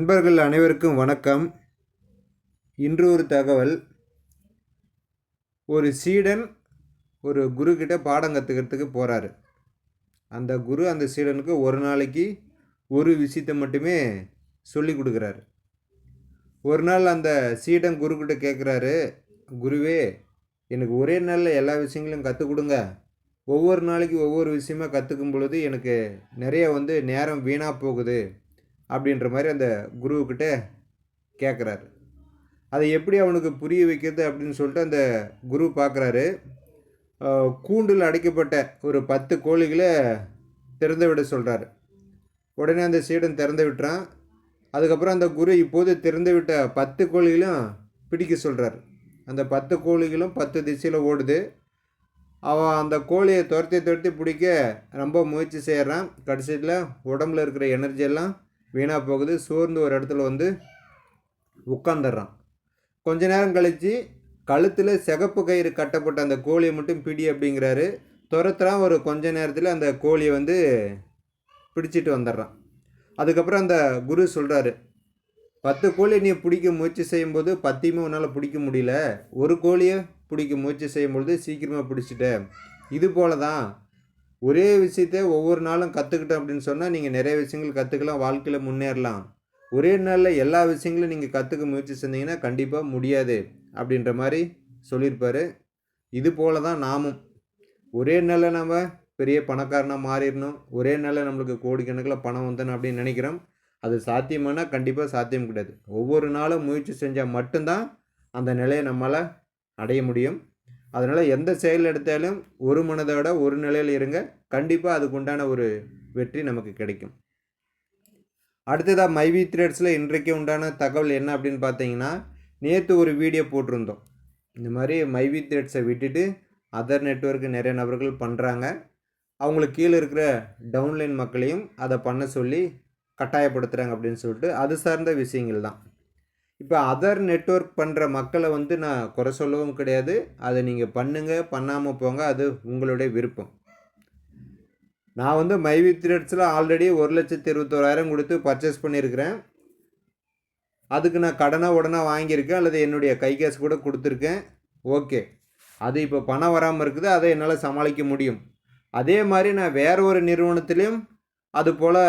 நண்பர்கள் அனைவருக்கும் வணக்கம். இன்று ஒரு தகவல். ஒரு சீடன் ஒரு குரு பாடம் கற்றுக்கிறதுக்கு போகிறாரு அந்த குரு அந்த சீடனுக்கு ஒரு நாளைக்கு ஒரு விஷயத்தை மட்டுமே சொல்லி கொடுக்குறாரு. ஒரு நாள் அந்த சீடன் குரு கேட்குறாரு குருவே எனக்கு ஒரே நாளில் எல்லா விஷயங்களையும் கற்றுக் கொடுங்க. ஒவ்வொரு நாளைக்கு ஒவ்வொரு விஷயமா கற்றுக்கும் பொழுது எனக்கு நிறைய வந்து நேரம் வீணாக போகுது. அப்படின்ற மாதிரி அந்த குருவுக்கிட்ட கேட்குறாரு அதை எப்படி அவனுக்கு புரிய வைக்கிறது அப்படின்னு சொல்லிட்டு அந்த குரு பார்க்குறாரு கூண்டில் அடைக்கப்பட்ட ஒரு பத்து கோழிகளை திறந்து விட சொல்கிறாரு உடனே அந்த சீடன் திறந்து விட்டுறான். அதுக்கப்புறம் அந்த குரு இப்போது திறந்து விட்ட பத்து கோழிகளும் பிடிக்க சொல்கிறார் அந்த பத்து கோழிகளும் பத்து திசையில் ஓடுது. அவன் அந்த கோழியை துரத்தி துரத்தி பிடிக்க ரொம்ப முயற்சி செய்கிறான் கடைசியில் உடம்புல இருக்கிற எனர்ஜி எல்லாம் வீணாக போகுது. சோர்ந்து ஒரு இடத்துல வந்து உட்காந்துடுறான் கொஞ்ச நேரம் கழித்து கழுத்தில் சிகப்பு கயிறு கட்டப்பட்ட அந்த கோழியை மட்டும் பிடி அப்படிங்கிறாரு. துரத்துறான் ஒரு கொஞ்ச நேரத்தில் அந்த கோழியை வந்து பிடிச்சிட்டு வந்துடுறான். அதுக்கப்புறம் அந்த குரு சொல்கிறாரு பத்து கோழி நீ பிடிக்க முயற்சி செய்யும்போது பத்தையுமே உன்னால் பிடிக்க முடியல. ஒரு கோழியை பிடிக்க முயற்சி செய்யும்பொழுது சீக்கிரமாக பிடிச்சிட்ட. இது போல தான் ஒரே விஷயத்த ஒவ்வொரு நாளும் கற்றுக்கிட்டோம் அப்படின்னு சொன்னால் நீங்கள் நிறைய விஷயங்கள் கற்றுக்கலாம் வாழ்க்கையில் முன்னேறலாம். ஒரே நாளில் எல்லா விஷயங்களும் நீங்கள் கற்றுக்க முயற்சி செஞ்சீங்கன்னா கண்டிப்பாக முடியாது அப்படின்ற மாதிரி சொல்லியிருப்பார். இது போல தான் நாமும். ஒரே நாளில் நம்ம பெரிய பணக்காரனாக மாறிடணும். ஒரே நாளில் நம்மளுக்கு கோடிக்கணக்கில் பணம் வந்தணும் அப்படின்னு நினைக்கிறோம். அது சாத்தியமானா கண்டிப்பாக சாத்தியம் கிடையாது. ஒவ்வொரு நாளும் முயற்சி செஞ்சால் மட்டும்தான் அந்த நிலையை நம்மளால் அடைய முடியும். அதனால் எந்த செயல் எடுத்தாலும் ஒரு மனதோட ஒரு நிலையில் இருங்க. கண்டிப்பாக அதுக்குண்டான ஒரு வெற்றி நமக்கு கிடைக்கும். அடுத்ததாக மைவி த்ரெட்ஸில் இன்றைக்கு உண்டான தகவல் என்ன அப்படின்னு பார்த்தீங்கன்னா நேற்று ஒரு வீடியோ போட்டிருந்தோம். இந்த மாதிரி மைவி த்ரெட்ஸை விட்டுட்டு அதர் நெட்ஒர்க்கு நிறைய நபர்கள் பண்ணுறாங்க அவங்களுக்கு கீழே இருக்கிற டவுன்லைன் மக்களையும் அதை பண்ண சொல்லி கட்டாயப்படுத்துகிறாங்க அப்படின்னு சொல்லிட்டு அது சார்ந்த விஷயங்கள் தான். இப்போ அதர் நெட்ஒர்க் பண்ணுற மக்களை வந்து நான் குறை சொல்லவும் கிடையாது. அதை நீங்கள் பண்ணுங்கள் பண்ணாமல் போங்க அது உங்களுடைய விருப்பம். நான் வந்து மைவி த்ரெட்ஸில் ஆல்ரெடி ஒரு லட்சத்தி இருபத்தோராயிரம் கொடுத்து பர்ச்சேஸ் பண்ணியிருக்கிறேன். அதுக்கு நான் கடனாக உடனே வாங்கியிருக்கேன் அல்லது என்னுடைய கை காசு கூட கொடுத்துருக்கேன். ஓகே. அது இப்போ பணம் வராமல் இருக்குது அதை என்னால் சமாளிக்க முடியும். அதே மாதிரி நான் வேறு ஒரு நிறுவனத்துலேயும் அது போல்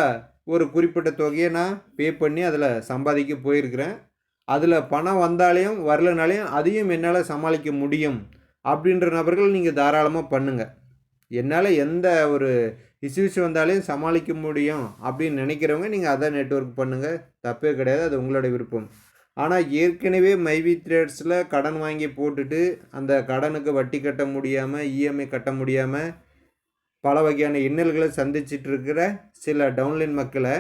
ஒரு குறிப்பிட்ட தொகையை நான் பே பண்ணி அதில் சம்பாதிக்க போயிருக்கிறேன். அதில் பணம் வந்தாலையும் வரலனாலையும் அதையும் என்னால் சமாளிக்க முடியும். அப்படின்ற நபர்கள் நீங்கள் தாராளமாக பண்ணுங்கள் என்னால் எந்த ஒரு இஷ்யூஸ் வந்தாலையும் சமாளிக்க முடியும் அப்படின்னு நினைக்கிறவங்க நீங்கள் அதை நெட்ஒர்க் பண்ணுங்கள் தப்பே கிடையாது அது உங்களோட விருப்பம். ஆனால் ஏற்கனவே மைவி த்ரேட்ஸில் கடன் வாங்கி போட்டுட்டு அந்த கடனுக்கு வட்டி கட்ட முடியாமல் இஎம்ஐ கட்ட முடியாமல் பல வகையான இன்னல்களை சந்திச்சிட்ருக்கிற சில டவுன்லைன் மக்களை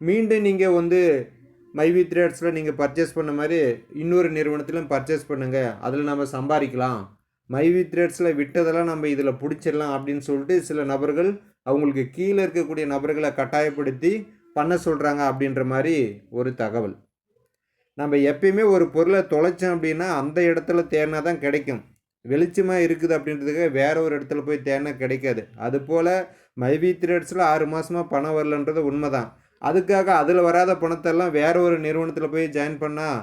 மீண்டும் நீங்கள் வந்து மைவி த்ரேட்ஸில் நீங்கள் பர்ச்சேஸ் பண்ண மாதிரி இன்னொரு நிறுவனத்திலும் பர்ச்சேஸ் பண்ணுங்கள் அதில் நம்ம சம்பாதிக்கலாம். மைவி த்ரேட்ஸில் விட்டதெல்லாம் நம்ம இதில் பிடிச்சிடலாம் அப்படின்னு சொல்லிட்டு சில நபர்கள் அவங்களுக்கு கீழே இருக்கக்கூடிய நபர்களை கட்டாயப்படுத்தி பண்ண சொல்கிறாங்க அப்படின்ற மாதிரி ஒரு தகவல். நம்ம எப்பயுமே ஒரு பொருளை தொலைச்சோம் அப்படின்னா அந்த இடத்துல தேடினா தான் கிடைக்கும். வெளிச்சமாக இருக்குது அப்படின்றதுக்காக வேற ஒரு இடத்துல போய் தேடினா கிடைக்காது. அதுபோல் மைவி த்ரேட்ஸில் ஆறு மாதமாக பணம் வரலன்றது உண்மை தான் அதுக்காக அதில் வராத பணத்தெல்லாம் வேற ஒரு நிறுவனத்தில் போய் ஜாயின் பண்ணால்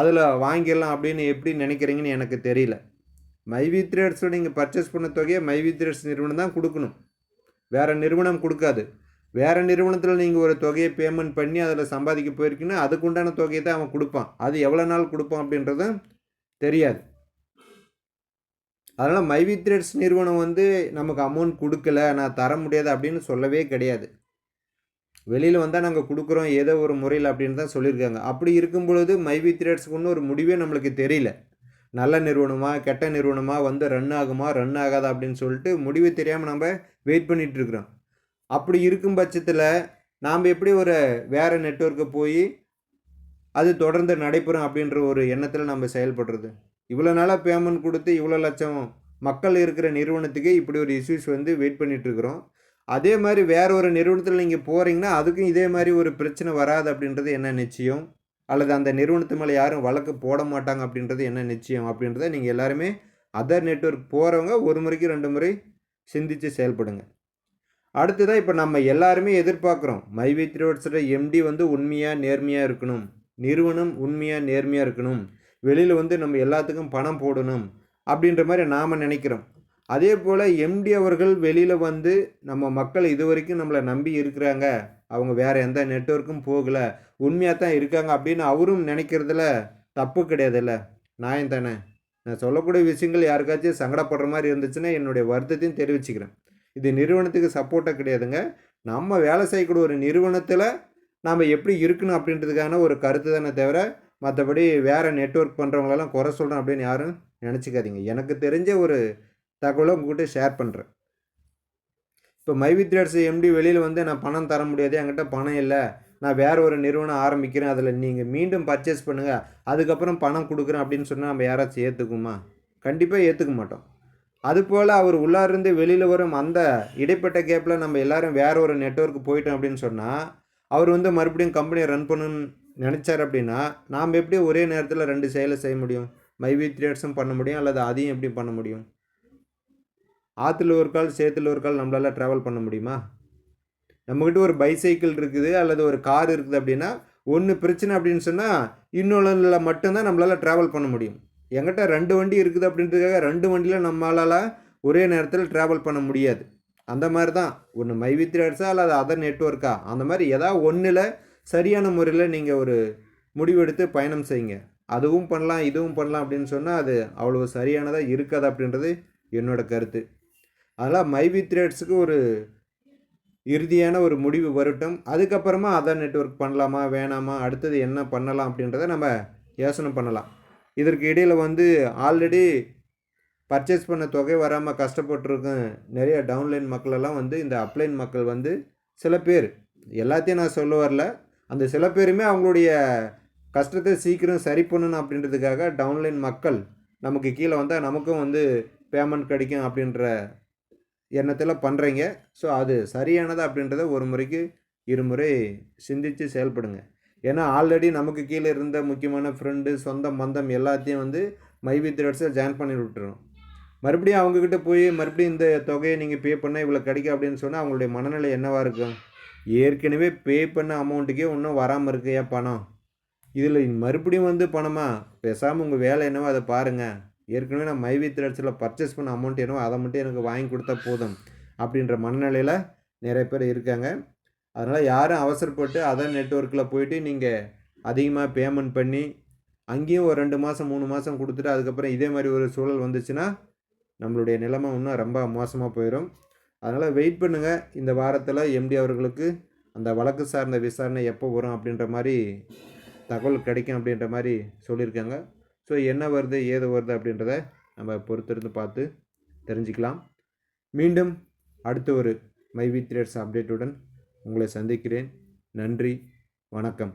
அதில் வாங்கிடலாம் அப்படின்னு எப்படி நினைக்கிறீங்கன்னு எனக்கு தெரியல. மைவி த்ரேட்ஸில் நீங்கள் பர்ச்சேஸ் பண்ண தொகையை மைவி த்ரேட்ஸ் நிறுவனம் தான் கொடுக்கணும். வேறு நிறுவனம் கொடுக்காது. வேறு நிறுவனத்தில் நீங்கள் ஒரு தொகையை பேமெண்ட் பண்ணி அதில் சம்பாதிக்க போயிருக்கீங்கன்னா அதுக்குண்டான தொகையை தான் அவன் கொடுப்பான். அது எவ்வளோ நாள் கொடுப்பான் அப்படின்றதும் தெரியாது. அதனால் மைவி த்ரெட்ஸ் நிறுவனம் வந்து நமக்கு அமௌண்ட் கொடுக்கல நான் தர முடியாது அப்படின்னு சொல்லவே கிடையாது. வெளியில் வந்தால் நாங்கள் கொடுக்குறோம் ஏதோ ஒரு முறையில் அப்படின்னு தான் சொல்லியிருக்காங்க. அப்படி இருக்கும் பொழுது மைவி த்ரேட்ஸ்க்கு ஒன்று ஒரு முடிவே நம்மளுக்கு தெரியல. நல்ல நிறுவனமாக கெட்ட நிறுவனமாக வந்து ரன் ஆகுமா ரன் ஆகாதா அப்படின்னு சொல்லிட்டு முடிவு தெரியாமல் நம்ம வெயிட் பண்ணிகிட்ருக்குறோம் அப்படி இருக்கும் பட்சத்தில் நாம் எப்படி ஒரு வேறு நெட்ஒர்க்கை போய் அது தொடர்ந்து நடைபெறும் அப்படின்ற ஒரு எண்ணத்தில் நம்ம செயல்படுறது? இவ்வளோ நாளாக பேமெண்ட் கொடுத்து இவ்வளோ லட்சம் மக்கள் இருக்கிற நிறுவனத்துக்கு இப்படி ஒரு இஷ்யூஸ் வந்து வெயிட் பண்ணிகிட்ருக்குறோம் அதே மாதிரி வேற ஒரு நிறுவனத்தில் நீங்கள் போகிறீங்கன்னா அதுக்கும் இதே மாதிரி ஒரு பிரச்சனை வராது அப்படின்றது என்ன நிச்சயம்? அல்லது அந்த நிறுவனத்து மேலே யாரும் வழக்கு போட மாட்டாங்க அப்படின்றது என்ன நிச்சயம்? அப்படின்றத நீங்கள் எல்லாருமே அதர் நெட்ஒர்க் போகிறவங்க ஒரு முறைக்கு ரெண்டு முறை சிந்தித்து செயல்படுங்க. அடுத்ததாக இப்போ நம்ம எல்லாருமே எதிர்பார்க்குறோம். மைவி த்ரோட்ஸோட எம்டி வந்து உண்மையாக நேர்மையாக இருக்கணும். நிறுவனம் உண்மையாக நேர்மையாக இருக்கணும். வெளியில் வந்து நம்ம எல்லாத்துக்கும் பணம் போடணும் அப்படின்ற மாதிரி நாம் நினைக்கிறோம். அதே போல் எம்டி அவர்கள் வெளியில் வந்து நம்ம மக்கள் இது வரைக்கும் நம்மளை நம்பி இருக்கிறாங்க. அவங்க வேறு எந்த நெட்ஒர்க்கும் போகலை. உண்மையாக தான் இருக்காங்க அப்படின்னு அவரும் நினைக்கிறதுல தப்பு கிடையாதுல்ல. நான் தானே? நான் சொல்லக்கூடிய விஷயங்கள் யாருக்காச்சும் சங்கடப்படுற மாதிரி இருந்துச்சுன்னா என்னுடைய வருத்தத்தையும் தெரிவிச்சுக்கிறேன். இது நிறுவனத்துக்கு சப்போர்ட்டாக கிடையாதுங்க. நம்ம வேலை செய்யக்கூடிய ஒரு நிறுவனத்தில் நாம் எப்படி இருக்கணும் அப்படின்றதுக்கான ஒரு கருத்து தானே தவிர மற்றபடி வேறு நெட்ஒர்க் பண்ணுறவங்களெல்லாம் குறை சொல்கிறேன் அப்படின்னு யாரும் நினச்சிக்காதீங்க. எனக்கு தெரிஞ்ச ஒரு தகவலை உங்ககிட்ட ஷேர் பண்ணுறேன் இப்போ மைவி த்ரேட்ஸ் எம்டி வெளியில் வந்து நான் பணம் தர முடியாது என்கிட்ட பணம் இல்லை. நான் வேறு ஒரு நிறுவனம் ஆரம்பிக்கிறேன் அதில் நீங்கள் மீண்டும் பர்ச்சேஸ் பண்ணுங்கள் அதுக்கப்புறம் பணம் கொடுக்குறேன் அப்படின்னு சொன்னால் நம்ம யாராச்சும் ஏற்றுக்குமா கண்டிப்பாக ஏற்றுக்க மாட்டோம். அதுபோல் அவர் உள்ளாருந்து வெளியில் வரும் அந்த இடைப்பட்ட கேப்பில் நம்ம எல்லாரும் வேறு ஒரு நெட்ஒர்க் போயிட்டோம் அப்படின்னு சொன்னால் அவர் வந்து மறுபடியும் கம்பெனியை ரன் பண்ணணும்னு நினச்சார் அப்படின்னா நாம் எப்படி ஒரே நேரத்தில் ரெண்டு செயலை செய்ய முடியும்? மைவி த்ரேட்ஸும் பண்ண முடியும் அல்லது அதையும் எப்படி பண்ண முடியும்? ஆற்றுல ஒரு கால் சேத்துல ஒரு கால் நம்மளால் ட்ராவல் பண்ண முடியுமா? நம்மக்கிட்ட ஒரு பைசைக்கிள் இருக்குது அல்லது ஒரு கார் இருக்குது அப்படின்னா ஒன்று பிரச்சனை அப்படின்னு சொன்னால் இன்னொன்றில் மட்டும்தான் நம்மளால் ட்ராவல் பண்ண முடியும். என்கிட்ட ரெண்டு வண்டி இருக்குது அப்படின்றதுக்காக ரெண்டு வண்டியில் நம்மளால் ஒரே நேரத்தில் ட்ராவல் பண்ண முடியாது. அந்த மாதிரி தான் ஒன்று மைவி த்ரேட்ஸா அல்லது அதர் நெட்ஒர்க்கா அந்த மாதிரி ஏதாவது ஒன்றில் சரியான முறையில் நீங்கள் ஒரு முடிவெடுத்து பயணம் செய்யுங்க. அதுவும் பண்ணலாம் இதுவும் பண்ணலாம் அப்படின்னு சொன்னால் அது அவ்வளோ சரியானதாக இருக்காது அப்படின்றது என்னோடய கருத்து. அதெல்லாம் மைவி த்ரேட்ஸுக்கு ஒரு இறுதியான ஒரு முடிவு வரட்டும். அதுக்கப்புறமா அதான் நெட்ஒர்க் பண்ணலாமா வேணாமா அடுத்தது என்ன பண்ணலாம் அப்படின்றத நம்ம யோசனை பண்ணலாம். இதற்கு இடையில் வந்து ஆல்ரெடி பர்ச்சேஸ் பண்ண தொகை வராமல் கஷ்டப்பட்டுருக்க நிறைய டவுன்லைன் மக்களெல்லாம் வந்து இந்த அப்லைன் மக்கள் வந்து சில பேர் எல்லாத்தையும் நான் சொல்ல வரல. அந்த சில பேருமே அவங்களுடைய கஷ்டத்தை சீக்கிரம் சரி பண்ணணும் அப்படின்றதுக்காக டவுன்லைன் மக்கள் நமக்கு கீழே வந்தால் நமக்கும் வந்து பேமெண்ட் கிடைக்கும் அப்படின்ற எண்ணத்தில் பண்ணுறீங்க ஸோ அது சரியானது அப்படின்றத ஒரு முறைக்கு இருமுறை சிந்தித்து செயல்படுங்க. ஏன்னா ஆல்ரெடி நமக்கு கீழே இருந்த முக்கியமான ஃப்ரெண்டு சொந்த மந்தம் எல்லாத்தையும் வந்து மைவி த்ரெட்ஸில் ஜாயின் பண்ணி விட்டுறோம் மறுபடியும் அவங்கக்கிட்ட போய் மறுபடியும் இந்த தொகையை நீங்கள் பே பண்ணால் இவ்வளோ கிடைக்கும் அப்படின்னு சொன்னால் அவங்களுடைய மனநிலை என்னவாக இருக்கும்? ஏற்கனவே பே பண்ண அமௌண்ட்டுக்கே இன்னும் வராமல் இருக்கையா பணம்? இதில் மறுபடியும் வந்து பணமா? பேசாமல் உங்கள் வேலை என்னவோ அதை பாருங்கள் ஏற்கனவே நான் மைவி த்ரெட்ஸில் பர்ச்சேஸ் பண்ண அமௌண்ட் என்னவோ அதை மட்டும் எனக்கு வாங்கி கொடுத்தா போதும் அப்படின்ற மனநிலையில் நிறைய பேர் இருக்காங்க. அதனால் யாரும் அவசரப்பட்டு அதர் நெட்ஒர்க்கில் போயிட்டு நீங்கள் அதிகமாக பேமெண்ட் பண்ணி அங்கேயும் ஒரு ரெண்டு மாதம் மூணு மாதம் கொடுத்துட்டு அதுக்கப்புறம் இதே மாதிரி ஒரு சூழல் வந்துச்சுன்னா நம்மளுடைய நிலைமை இன்னும் ரொம்ப மோசமாக போயிடும் அதனால் வெயிட் பண்ணுங்கள் இந்த வாரத்தில் எம்டி அவர்களுக்கு அந்த வழக்கு சார்ந்த விசாரணை எப்போ வரும் அப்படின்ற மாதிரி தகவல் கிடைக்கும் அப்படின்ற மாதிரி சொல்லியிருக்காங்க. ஸோ என்ன வருது ஏது வருது அப்படின்றத நம்ம பொறுத்திருந்து பார்த்து தெரிஞ்சுக்கலாம். மீண்டும் அடுத்த ஒரு மைவி த்ரேட்ஸ் அப்டேட்டுடன் உங்களை சந்திக்கிறேன். நன்றி வணக்கம்.